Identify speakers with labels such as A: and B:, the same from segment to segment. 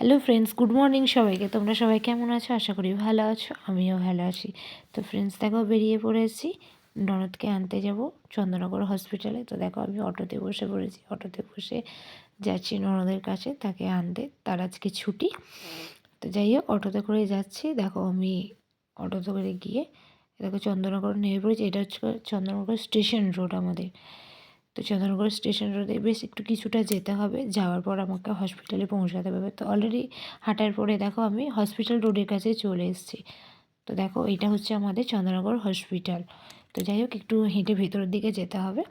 A: Hello friends good morning সবাইকে। তোমরা সবাই কেমন আছো? আশা করি ভালো আছো, আমিও ভালো আছি। তো ফ্রেন্ডস দেখো বেরিয়ে পড়েছি। ননদকে আনতে যাব চন্দ্রনগর হসপিটালে তো দেখো আমি অটোতে বসে পড়েছি। অটোতে বসে যাচ্ছি ননদের কাছে, তাকে আনতে। তার আজকে ছুটি। তো যাই হোক, অটোতে করে যাচ্ছি। দেখো আমি অটোতে করে গিয়ে, দেখো চন্দ্রনগর নেমে পড়েছি। এটা হচ্ছে চন্দ্রনগর স্টেশন রোড আমাদের। তো চন্দনগড় স্টেশন রোডে বেশ একটু কিছুটা যেতে হবে। যাওয়ার পর আমাকে হসপিটালে পৌঁছাতে হবে। তো অলরেডি হাঁটার পরে দেখো আমি হসপিটাল রোডের কাছে চলে এসেছি। তো দেখো এটা হচ্ছে আমাদের চন্দ্রনগর হসপিটাল তো যাই হোক, একটু হেঁটে ভেতরের দিকে যেতে হবে।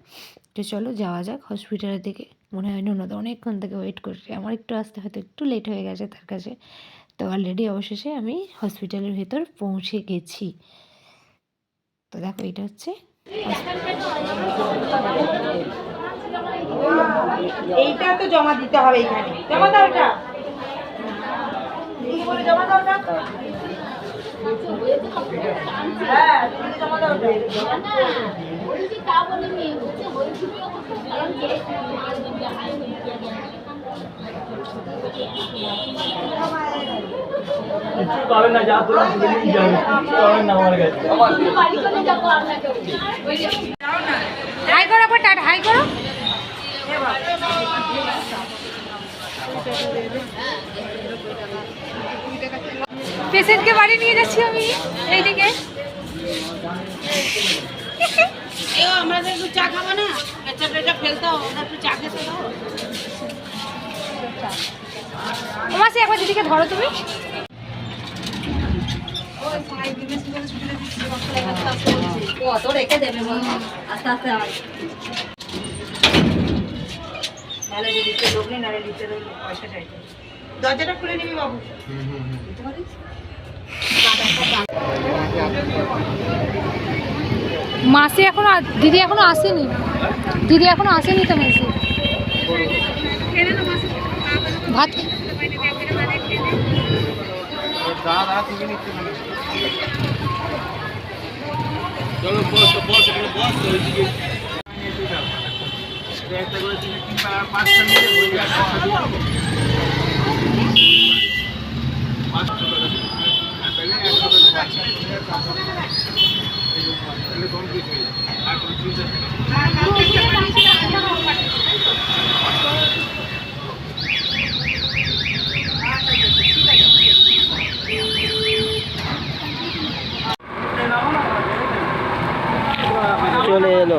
A: তো চলো যাওয়া যাক হসপিটালের দিকে। মনে হয় নুনদ অনেকক্ষণ থেকে ওয়েট করছে। আমার একটু আসতে হয়তো একটু লেট হয়ে গেছে তার কাছে। তো অলরেডি অবশেষে আমি হসপিটালের ভেতর পৌঁছে গেছি। তো দেখো এটা হচ্ছে
B: এইটা তো জমা দিতে হবে এখানে। জমা দাও এটা। জমা দাও ওটা হ্যাঁ জমা দাও ওটা
C: কিছু পাবেন না যা তোরা তুলে নিয়ে যাবে কিছু পাবেন না আমার কাছে
A: হাই করো একবার হাই করো পেশেন্টকে বাড়ি নিয়ে যাচ্ছি আমি, এইদিকে।
B: আমরা তো একটু চা খাব না? পেঁচা ফেলতে হবে একটু চা খেতে দাও।
A: সে একবার দিদিকে ধরো তুমি।
B: কত রেখে দেবে আস্তে আস্তে নাহলে দিতে লোক নেই নাহলে দিতে পয়সা চাইতে দরজাটা খুলে নিবি বাবু।
A: মাসি এখনও দিদি এখনও আসেনি। দিদি এখনও আসেনি তো মাসি। ভাত
C: চলো বস বস এখানে বস ওইদিকে একটা করে তিন তিন পাঁচ পাঁচটা নিয়ে বই একটা পাঁচটা করে তাহলে একশো টাকা পাচ্ছি তাহলে কমপ্লিট হয়ে যাবে আর কনফিউশন চলে এলো এই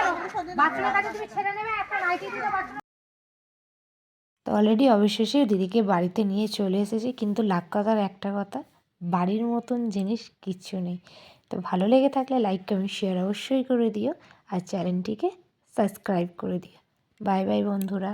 A: তো অলরেডি অবশেষে দিদিকে বাড়িতে নিয়ে চলে এসেছি, কিন্তু লাখ কথার একটা কথা, বাড়ির মতন জিনিস কিচ্ছু নেই। তো ভালো লেগে থাকলে লাইক কমেন্ট শেয়ার অবশ্যই করে দিও, আর চ্যানেলটিকে সাবস্ক্রাইব করে দিও। বাই বাই বন্ধুরা।